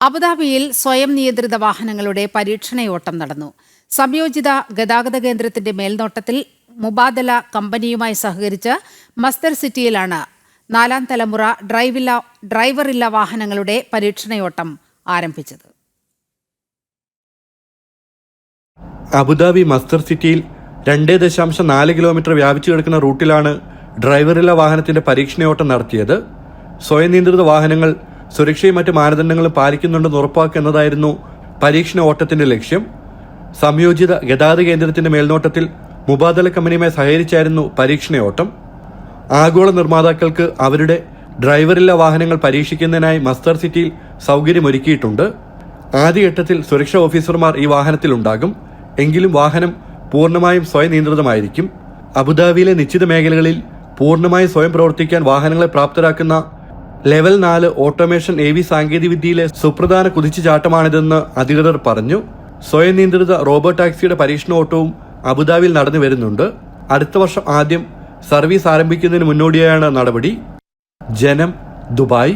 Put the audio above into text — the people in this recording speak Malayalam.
അബുദാബിയിൽ സ്വയം നിയന്ത്രിത വാഹനങ്ങളുടെ പരീക്ഷണയോട്ടം നടന്നു. സംയോജിത ഗതാഗത കേന്ദ്രത്തിന്റെ മേൽനോട്ടത്തിൽ മുബാദല കമ്പനിയുമായി സഹകരിച്ച് മസ്തർ സിറ്റിയിലാണ് നാലാം തലമുറ ഡ്രൈവില്ല ഡ്രൈവറില്ല വാഹനങ്ങളുടെ പരീക്ഷണയോട്ടം ആരംഭിച്ചത്. അബുദാബി മസ്തർ സിറ്റിയിൽ രണ്ട് ദശാംശം നാല് കിലോമീറ്റർ വ്യാപിച്ചു കിടക്കുന്ന റൂട്ടിലാണ് ഡ്രൈവറില്ല വാഹനത്തിന്റെ പരീക്ഷണയോട്ടം നടത്തിയത്. സ്വയം നിയന്ത്രിത വാഹനങ്ങൾ സുരക്ഷയും മറ്റ് മാനദണ്ഡങ്ങളും പാലിക്കുന്നുണ്ടെന്ന് ഉറപ്പാക്കുക എന്നതായിരുന്നു പരീക്ഷണ ഓട്ടത്തിന്റെ ലക്ഷ്യം. സംയോജിത ഗതാഗത കേന്ദ്രത്തിന്റെ മേൽനോട്ടത്തിൽ മുബാദല കമ്പനിയുമായി സഹകരിച്ചായിരുന്നു പരീക്ഷണ ഓട്ടം ആഗോള നിർമ്മാതാക്കൾക്ക് അവരുടെ ഡ്രൈവറില്ല വാഹനങ്ങൾ പരീക്ഷിക്കുന്നതിനായി മസ്തർ സിറ്റിയിൽ സൗകര്യമൊരുക്കിയിട്ടുണ്ട്. ആദ്യഘട്ടത്തിൽ സുരക്ഷാ ഓഫീസർമാർ ഈ വാഹനത്തിൽ ഉണ്ടാകും. എങ്കിലും വാഹനം പൂർണമായും സ്വയം നിയന്ത്രിതമായിരിക്കും അബുദാബിയിലെ നിശ്ചിത മേഖലകളിൽ പൂർണമായി സ്വയം പ്രവർത്തിക്കാൻ വാഹനങ്ങളെ പ്രാപ്തരാക്കുന്ന ലെവൽ നാല് ഓട്ടോമേഷൻ എ വി സാങ്കേതികവിദ്യയിലെ സുപ്രധാന കുതിച്ചുചാട്ടമാണിതെന്ന് അധികൃതർ പറഞ്ഞു. സ്വയം നിയന്ത്രിത റോബോ ടാക്സിയുടെ പരീക്ഷണ ഓട്ടവും അബുദാബിയിൽ നടന്നു വരുന്നുണ്ട്. അടുത്ത വർഷം ആദ്യം സർവീസ് ആരംഭിക്കുന്നതിന് മുന്നോടിയായാണ് നടപടി. ജനം ദുബായ്.